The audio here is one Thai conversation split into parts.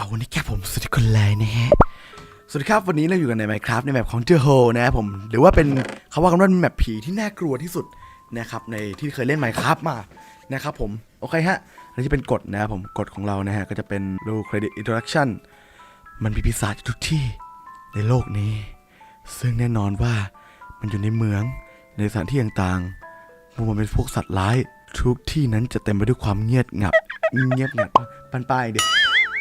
เอาวันนี้แค่ผมสวัสดีคนเลยนะฮะ สวัสดีครับวันนี้เราอยู่กันใน Minecraft ในแมปของเจอโฮนะครับผม หรือว่าเป็นเขาว่ากันว่าเป็นแมปผีที่น่ากลัวที่สุดนะครับในที่เคยเล่น Minecraft มานะครับผม โอเคฮะอันนี้จะเป็นกฎนะครับผมกฎของเรานะฮะ ก็จะเป็น Low Credit Introduction มันมีปีศาจอยู่ทุกที่ในโลกนี้ ซึ่งแน่นอนว่ามันอยู่ในเมืองในสถานที่ต่างๆมันเป็นพวกสัตว์ร้ายทุกที่นั้นจะเต็มไปด้วยความเงียบงับ เงียบงับปันป้ายเด็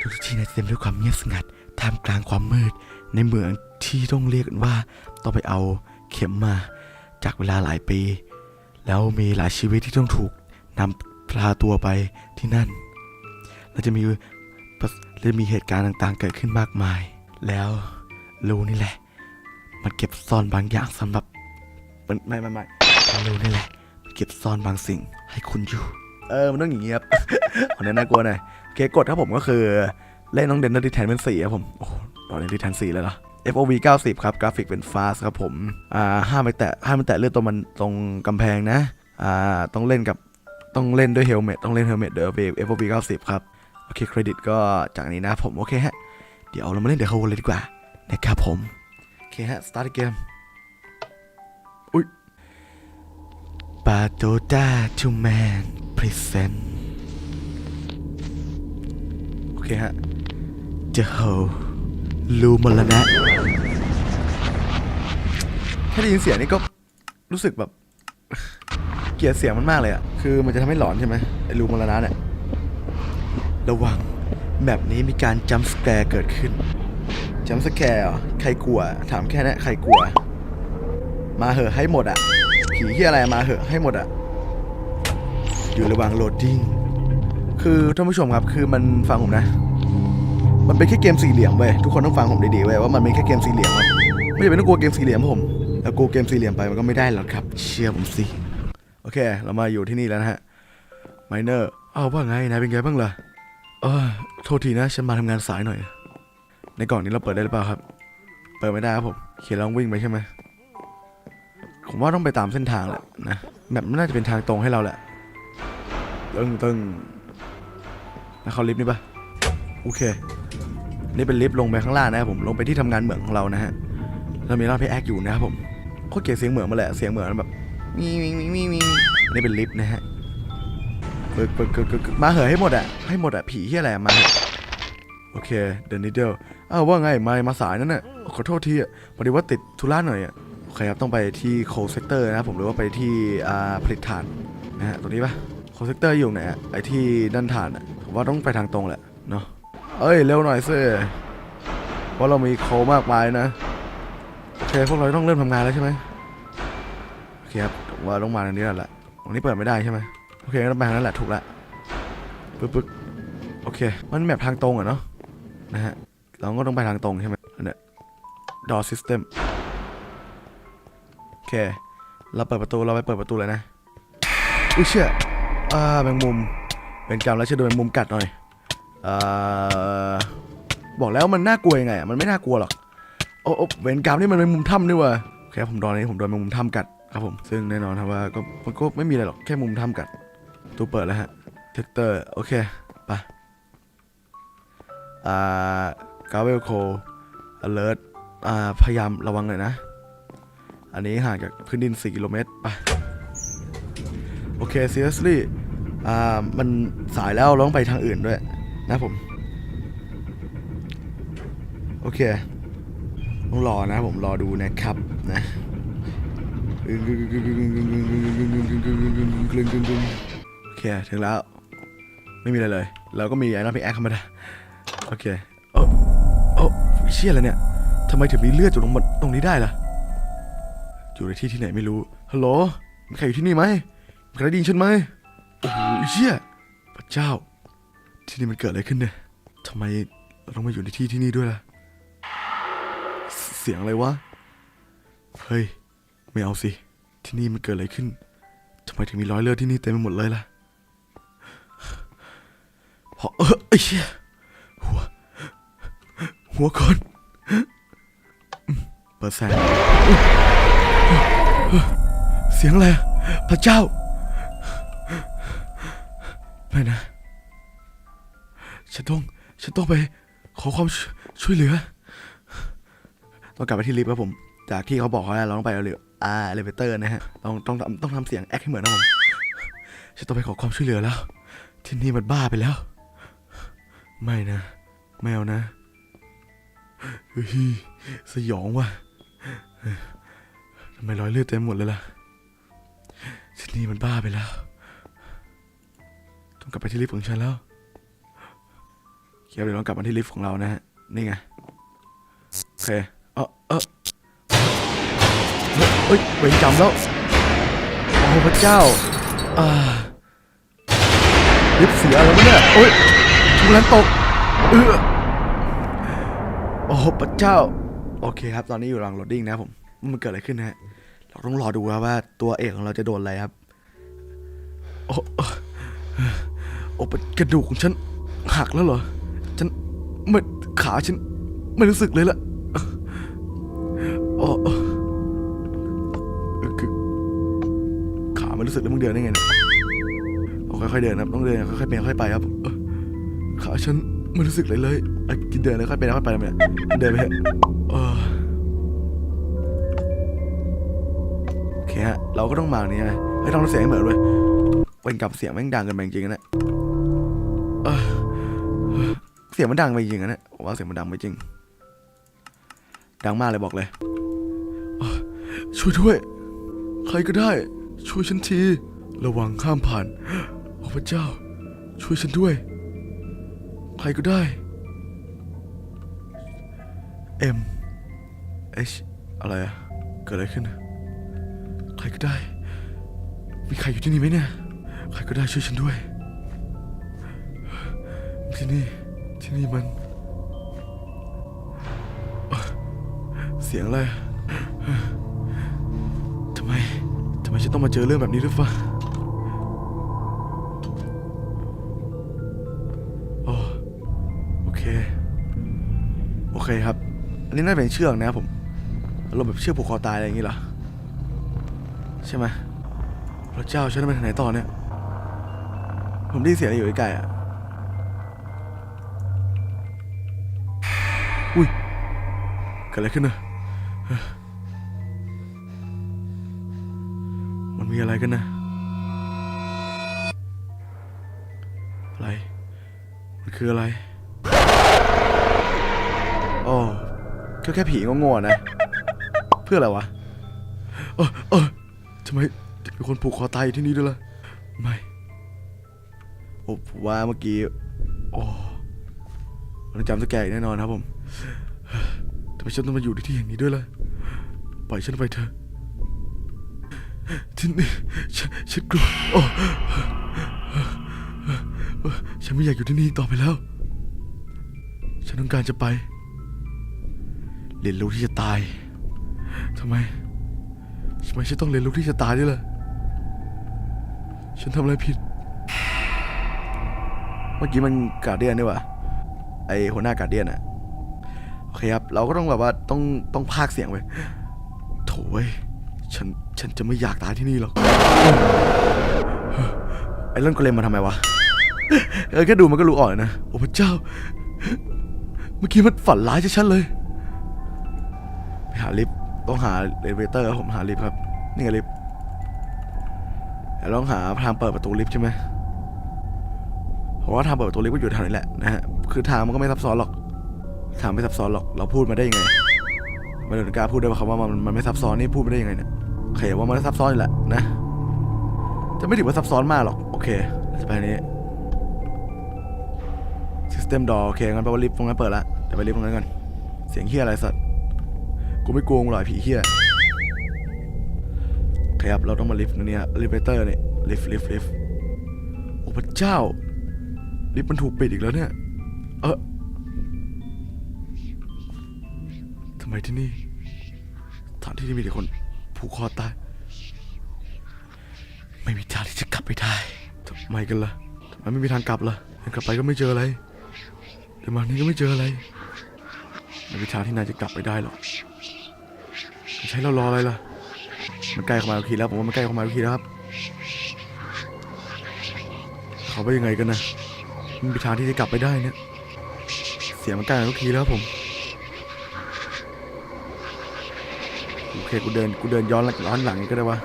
ทุกที่นั้นเต็มด้วยความเงียบสงัด ท่ามกลางความมืด ในเมืองที่ต้องเรียกกันว่าต้องไปเอาเข็มมา จากเวลาหลายปี แล้วมีหลายชีวิตที่ต้องถูกนำพาตัวไปที่นั่น แล้วจะมีและจะมีเหตุการณ์ต่างๆ เกิดขึ้นมากมาย แล้วรูนี่แหละ มันเก็บซ่อนบางอย่างสำหรับมันไม่ไม่ไม่รูนี่แหละ เก็บซ่อนบางสิ่งให้คุณอยู่ เออ มันต้องอย่างเงี้ยครับอันนี้น่ากลัวหน่อย เคกดครับผมก็คือเล่นน้องเดนนัลดิแทนเป็นสีครับผมโอ้ตอนนี้ดิแทนสี่แล้วเหรอ FOV 90 ครับ กราฟิกเป็นฟาสครับผมอ่าห้ามไปแตะห้ามไปแตะเลือดตรงมันตรงกำแพงนะอ่าต้องเล่นกับต้องเล่นด้วยเฮลเมตต้องเล่นเฮลเมตเดอร์ FOV 90 ครับ โอเคเครดิตก็จากนี้นะผมโอเคฮะ เดี๋ยวเรามาเล่นเดี๋ยวเขาเลยดีกว่านะครับผม โอเคฮะ start the game อุ้ยปาโตดาทูแมนพรีเซนโอเคฮะ เจอโฮลูมรณะแค่ได้ยินเสียงนี่ก็รู้สึกแบบ เกลียดเสียงมันมากเลยอะคือมันจะทำให้หลอนใช่ไหมไอ้ลูมรณะเนี่ย ระวังแบบนี้มีการจัมป์สแกร์เกิดขึ้น จัมป์สแกร์เหรอใครกลัว ถามแค่นี้ใครกลัว มาเหอะให้หมดอะผีที่อะไรมาเหอะให้หมดอะอยู่ระหว่างโหลดดิ้ง คือท่านผู้ชมครับ คือมันฟังผมนะ มันเป็นแค่เกมสี่เหลี่ยมเว้ยทุกคนต้องฟังผมดีๆเว้ยว่ามันเป็นแค่เกมสี่เหลี่ยมครับไม่จำเป็นต้องกลัวเกมสี่เหลี่ยมผมแล้วกลัวเกมสี่เหลี่ยมไปมันก็ไม่ได้หรอกครับ เชื่อผมสิโอเค เรามาอยู่ที่นี่แล้วนะฮะไมเนอร์เอ้าว่าไงนายเป็นไงบ้างล่ะเออโทษทีนะฉันมาทำงานสายหน่อย ในกล่องนี้เราเปิดได้หรือเปล่าครับ เปิดไม่ได้ครับผมเขียนลองวิ่งไปใช่ไหมผมว่าต้องไปตามเส้นทางแหละนะแบบมันน่าจะเป็นทางตรงให้เราแหละตึงตึงแล้วเขาลิฟต์นี่ปะโอเค นี่เป็นลิฟต์ลงไปข้างล่างนะครับผมลงไปที่ทำงานเหมืองของเรานะฮะแล้วมีร้านพี่แอคอยู่นะครับผมโคตรเกลียดเสียงเหมืองมาแหละเสียงเหมืองแบบมีมีมีมีมีนี่เป็นลิฟต์นะฮะเปิดเปิดเปิดมาเหอะให้หมดอะให้หมดอะผีที่อะไรมาโอเคเดนนิเดลอ้าวว่าไงมามาสายนั่นน่ะขอโทษทีอะพอดีว่าติดธุระหน่อยอะโอเคครับต้องไปที่โคเซกเตอร์นะครับผมหรือว่าไปที่อ่าผลิตถ่านนะฮะตรงนี้ปะโคเซกเตอร์อยู่ไหนอะไอที่ด้านถ่านอะผมว่าต้องไปทางตรงแหละเนาะ เอ้ย เร็วหน่อยสิเพราะเรามีโคมากมายนะ โอเค พวกเราต้องเริ่มทำงานแล้วใช่ไหมโอเคครับผมว่าต้องมาตรงนี้แล้วแหละตรงนี้เปิดไม่ได้ใช่ไหมโอเคงั้นไปทางนั้นแหละถูกละปึ๊บปึ๊บโอเค มันแบบทางตรงอะเนาะนะฮะเราก็ต้องไปทางตรงใช่ไหมอันเนี้ย door system โอเค เราเปิดประตูเราไปเปิดประตูเลยนะ อุ้ยเชี่ยอ่าแมงมุมเป็นกรรมแล้วจะโดนแมงมุมกัดหน่อย บอกแล้วมันน่ากลัวยังไงอะมันไม่น่ากลัวหรอกโอ้เวนกรรมนี่มันเป็นมุมถ้ำนี่วะโอเคผมโดนนี้ผมโดนมุมถ้ำกัดครับผมซึ่งแน่นอนครับว่าก็มันก็ไม่มีอะไรหรอกแค่มุมถ้ำกัดตัวเปิดแล้วฮะเทคเตอร์โอเคไปอ่ากาเวลโคอเลิร์ตอ่าพยายามระวังหน่อยนะ อันนี้ห่างจากพื้นดิน 4 กิโลเมตรไปโอเค seriously อ่ามันสายแล้วเราต้องไปทางอื่นด้วย นะผม โอเค ต้องรอนะผมรอดูนะครับนะโอเค ถึงแล้ว ไม่มีอะไรเลย เราก็มีไอ้น้ำพิกแอคธรรมดาโอเคโอ้โอ้เชี่ยอะไรเนี่ยทำไมถึงมีเลือดอยู่ตรงนตรงนี้ได้ล่ะอยู่ในที่ที่ไหนไม่รู้ฮัลโหลมีใครอยู่ที่นี่ไหมมีใครได้ยินฉันไหมโอ้โหเชี่ยพระเจ้า ที่นี่มันเกิดอะไรขึ้นเนี่ยทำไมเราต้องมาอยู่ในที่ที่นี่ด้วยล่ะ เสียงอะไรวะ เฮ้ย ไม่เอาสิ ที่นี่มันเกิดอะไรขึ้น ทำไมถึงมีรอยเลือดที่นี่เต็มไปหมดเลยล่ะพอเออไอ้เชี่ยหัว หัวคนเปิดแสงเสียงอะไร พระเจ้า ไม่นะ ฉันต้อง ฉันต้องไปขอความชช่วยเหลือ ต้องกลับไปที่ลิฟต์ครับผม จากที่เขาบอกเขาแล้วเราต้องไปเร็วๆอ่าเลเวเตอร์นะฮะ ต้องต้องต้องทำเสียงแอคให้เหมือนนะผม ฉันต้องไปขอความช่วยเหลือแล้ว ที่นี่มันบ้าไปแล้ว ไม่นะไม่เอานะฮ้ยสยองว่ะทำไมรอยเลือดเต็มหมดเลยล่ะที่นี่มันบ้าไปแล้ว ต้องกลับไปที่ลิฟต์ของฉันแล้ว เคียวเดี๋ยวเรากลับมาที่ลิฟต์ของเรานะฮะ นี่ไง โอเค เออเออเฮ้ยเวรจำแล้ว โอ้พระเจ้า อ่าลิฟต์เสียแล้วเนี่ยโอ้ยทุกนั้นตก เออโอ้พระเจ้า โอเคครับ ตอนนี้อยู่หลังโหลดดิ้งนะครับผม มันเกิดอะไรขึ้นฮะ เราต้องรอดูครับว่าตัวเอกของเราจะโดนอะไรครับ โอ้โอ้โอ้กระดูกของฉันหักแล้วเหรอ ฉันไม่ขาฉัน ไม่รู้สึกเลยล่ะอ้โอ้เออคือขาไม่รู้สึกแล้วมึงเดินได้ไงเนี่ยค่อยๆเดินครับต้องเดินค่อยๆเป็นค่อยๆไปครับขาฉันไม่รู้สึกเลยเลยกินเดินเลยค่อยๆเป็นค่อยๆไปทำไมเนี่ยเดินไปเถอะโอเคฮะเราก็ต้องมาเนี่ยให้ต้องเสียงเหมือนด้วยเป็นกับเสียงแม่งดังกันไปจริงๆนะ สียงมันดังไปจริงนะเนี่ยผมว่าเสียงมันดังไปจริง ดังมากเลยบอกเลย ช่วยด้วย ใครก็ได้ ช่วยฉันที ระวังข้ามผ่านโอ้พระเจ้า ช่วยฉันด้วย ใครก็ได้ M H อะไรอะเกิดอะไรขึ้น ใครก็ได้ มีใครอยู่ที่นี่ไหมเนี่ย ใครก็ได้ช่วยฉันด้วย ที่นี่ ที่นี่มัน เสียงอะไร ทำไม ทำไมฉันต้องมาเจอเรื่องแบบนี้ด้วยฟะโอโอเค โอเคครับ อันนี้น่าเป็นเชือกนะผมอารมณ์แบบเชือกผูกคอตายอะไรอย่างงี้เหรอ ใช่ไหมพระเจ้าฉันต้องไปทางไหนต่อเนี่ย ผมได้นเสียงอะไรอยู่ใกล้ๆอะ เกิดอะไรขึ้นนะมันมีอะไรกันนะ อะไร มันคืออะไรโอ้ก็แค่ผีโง่ๆนะ เพื่ออะไรวะเออเออทำไมมีคนผูกคอตายที่นี่ด้วยล่ะ ไม่โอ้ผมว่าเมื่อกี้ โอ้มันจำสแกร์อีกแน่นอนครับผม ทำไมฉันต้องมาอยู่ในที่แห่งนี้ด้วยล่ะ ปล่อยฉันไปเถอะที่นี่ฉันฉันกลัวโอ้ฉันไม่อยากอยู่ที่นี่ต่อไปแล้ว ฉันต้องการจะไป เรียนรู้ที่จะตายทำไมทำไมฉันต้องเรียนรู้ที่จะตายด้วยล่ะ ฉันทำอะไรผิด เมื่อกี้มันกาเดียนนี่ว่าไอหัวหน้ากาเดียนอะ เคครับ เราก็ต้องแบบว่าต้องต้องพากเสียงไปโถ่เว้ยฉันฉันจะไม่อยากตายที่นี่หรอกไอ้เรื่องกเลมมาทำไมวะเออแค่ดูมันก็รู้อ่อนนะ โอ้พระเจ้า เมื่อกี้มันฝันร้ายชัดๆเลย ไปหาลิฟต์ต้องหาเลเวเตอร์ครับผมหาลิฟต์ครับ นี่ไงลิฟต์แล้วต้องหาทางเปิดประตูลิฟต์ใช่ไหมเพราะว่าทางเปิดประตูลิฟต์ก็อยู่แถวนี้แหละนะฮะ คือทางมันก็ไม่ซับซ้อนหรอก ทางไม่ซับซ้อนหรอก เราพูดมาได้ยังไงม่ได้กล้าพูดได้ว่าคำว่ามันมันไม่ซับซ้อนนี่พูดไม่ได้ยังไงเนี่ยโอเคว่ามันไม่ซับซ้อนแหละนะ จะไม่ถือว่าซับซ้อนมากหรอก โอเคจะไปนี้ System Door โอเคงั้นแปลว่าลิฟต์ตรงนั้นเปิดละเดี๋ยวไปลิฟต์ตรงนั้นก่อนเสียงเฮียอะไรสัตว์กูไม่กลัวงหรอกผีเฮียเครับเราต้องมาลิฟต์ตรงนี้ฮะลิฟเตอร์เนี่ยลิฟต์ลิฟต์ลิฟต์โอ้พระเจ้าลิฟต์มันถูกปิดอีกแล้วเนี่ย เออ ไมที่นี่สถานที่ที่มีแต่คนผูกคอตาย ไม่มีทางที่จะกลับไปได้ทำไมกันล่ะทำไมไม่มีทางกลับล่ะยังกลับไปก็ไม่เจออะไรเดี๋ยวมานี้ก็ไม่เจออะไรไม่มีทางที่นายจะกลับไปได้หรอกจะใช้เรารออะไรล่ะ มันใกล้เข้ามาทุกทีแล้วผมว่ามันใกล้เข้ามาทุกทีแล้วครับ เขาว่ายังไงกันนะไมมีทางที่จะกลับไปได้เนี่ย เสียงมันใกล้มาทุกทีแล้วครับผม โอเคกูเดินกูเดินย้อนหลังย้อนหลังอีกก็ได้วะ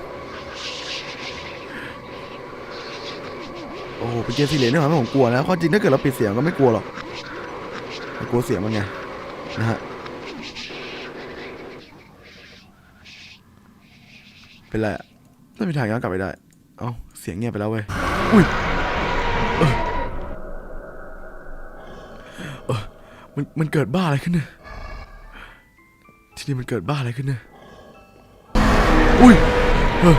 โอ้โหเป็นเกมซีเรียสเนี่ยผมกลัวนะความจริงถ้าเกิดเราปิดเสียงก็ไม่กลัวหรอกกลัวเสียงมันไงนะฮะเป็นไรอะไม่มีทางย้อนกลับไปได้ เอ้าเสียงเงียบไปแล้วเว้ยอุ้ยเออมันมันเกิดบ้าอะไรขึ้นเนี่ยทีนี้มันเกิดบ้าอะไรขึ้นเนี่ย อุ้ยเออ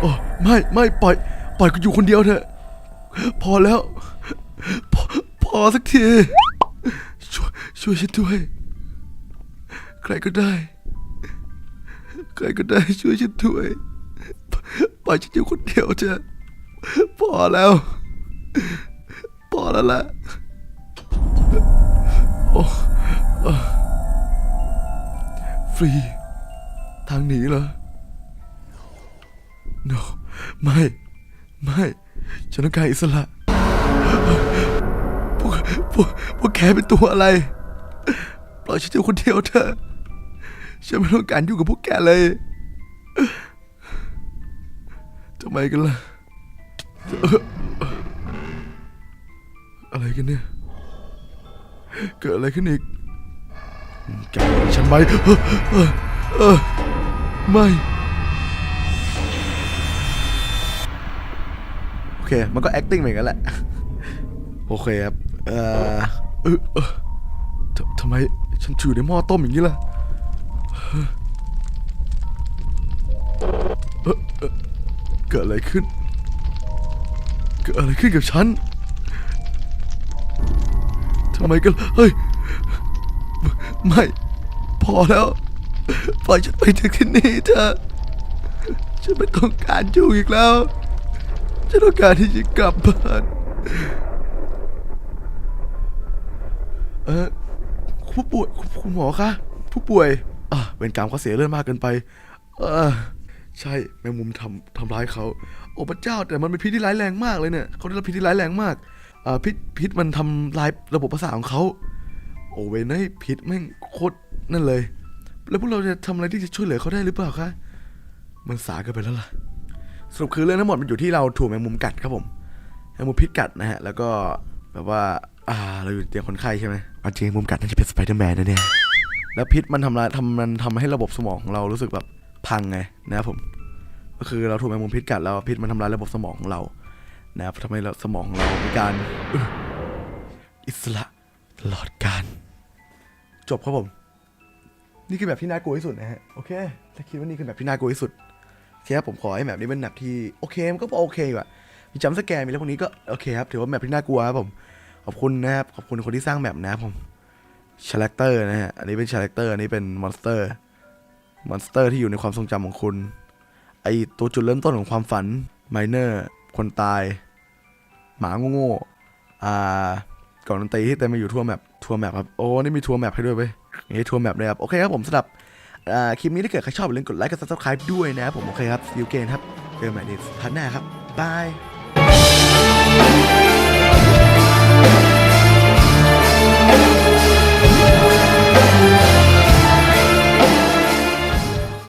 โอ้ไม่ไม่ปล่อยปล่อยกูอยู่คนเดียวเถอะ พอแล้ว พอพอสักที ช่วยช่วยฉันด้วย ใครก็ได้ ใครก็ได้ช่วยฉันด้วยปล่อยฉันอยู่คนเดียวเถอะพอแล้ว พอแล้วล่ะโอ้เออฟรี ทางหนีเหรอ no ไม่ ไม่ ฉันต้องการอิสระ พวก พวก พวกแกเป็นตัวอะไร ปล่อยฉันอยู่คนเดียวเถอะ ฉันไม่ต้องการอยู่กับพวกแกเลยทำไมกันล่ะ อะไรกันเนี่ย เกิดอะไรขึ้นอีกแกฉันไหมไม่ โอ เค มันก็ acting เหมือนกันแหละ โอเคครับ เออเออเออททำไมฉันถือในหม้อต้มอย่างนี้ล่ะเอ่อเอ่อเกิดอะไรขึ้น เกิดอะไรขึ้นกับฉันทำไมกันเฮ้ย ไม่ พอแล้ว ปล่อยฉันไปจากที่นี่เถอะ ฉันไม่ต้องการอยู่อีกแล้ว ฉันต้องการที่จะกลับบ้าน เออผู้ป่วยคุณหมอคะ ผู้ป่วยอะเป็นกรรมเขาเสียเลือดมากเกินไป เออใช่แมงมุมทำทำร้ายเขาโอ้พระเจ้าแต่มันเป็นพิษที่ร้ายแรงมากเลยเนี่ยเขาได้รับพิษที่ร้ายแรงมากอ่าพิษพิษมันทำลายระบบประสาทของเขาโอ้เวนไอพิษแม่งโคตรนั่นเลย แล้วพวกเราจะทำอะไรที่จะช่วยเหลือเขาได้หรือเปล่าคะมันสาเกันไปแล้วล่ะ สรุปคือเรื่องทั้งหมดมันอยู่ที่เราถูกแมงมุมกัดครับผมแมงมุมพิษกัดนะฮะ แล้วก็แบบว่า อ่า เราอยู่เตียงคนไข้ใช่ไหมเอาจริงแมงมุมกัดน่าจะเป็นสไปเดอร์แมนนะเนี่ย แล้วพิษมันทำลายทำมันทำให้ระบบสมองของเรารู้สึกแบบพังไงนะครับผม ก็คือเราถูกแมงมุมพิษกัดแล้วพิษมันทำลายระบบสมองของเรา นะครับทำให้เราสมองของเรามีการอึอิสระตลอดการ จบครับผม นี่คือแบบที่น่ากลัวที่สุดนะฮะ โอเค ถ้าคิดว่านี่คือแบบที่น่ากลัวที่สุด โอเคครับผมขอให้แบบนี้เป็นแบบที่โอเคมันก็พอโอเคอยู่อะมีจัมสแกร์มีอะไรพวกนี้ก็โอเคครับถือว่าแบบที่น่ากลัวครับผมขอบคุณนะครับขอบคุณคนที่สร้างแบบนะครับผมชาแรคเตอร์นะฮะอันนี้เป็นชาแรคเตอร์อันนี้เป็นมอนสเตอร์มอนสเตอร์ที่อยู่ในความทรงจำของคุณไอตัวจุดเริ่มต้นของความฝันไมเนอร์คนตาย หมาโง่ๆอ่าก่อนดนตรีที่เต็มไปอยู่ทั่วแมปทัวร์แมปครับ โอ้ นี่มีทัวร์แมปให้ด้วยเว้ยนี่ทัวร์แมปเลยครับ โอเคครับผมสำหรับ คลิปนี้ถ้าเกิดใครชอบอย่าลืมกดไลค์กด subscribe ด้วยนะครับผมโอเคครับซิลเกนครับเจอกันใหม่ในพาร์ทหน้าครับบาย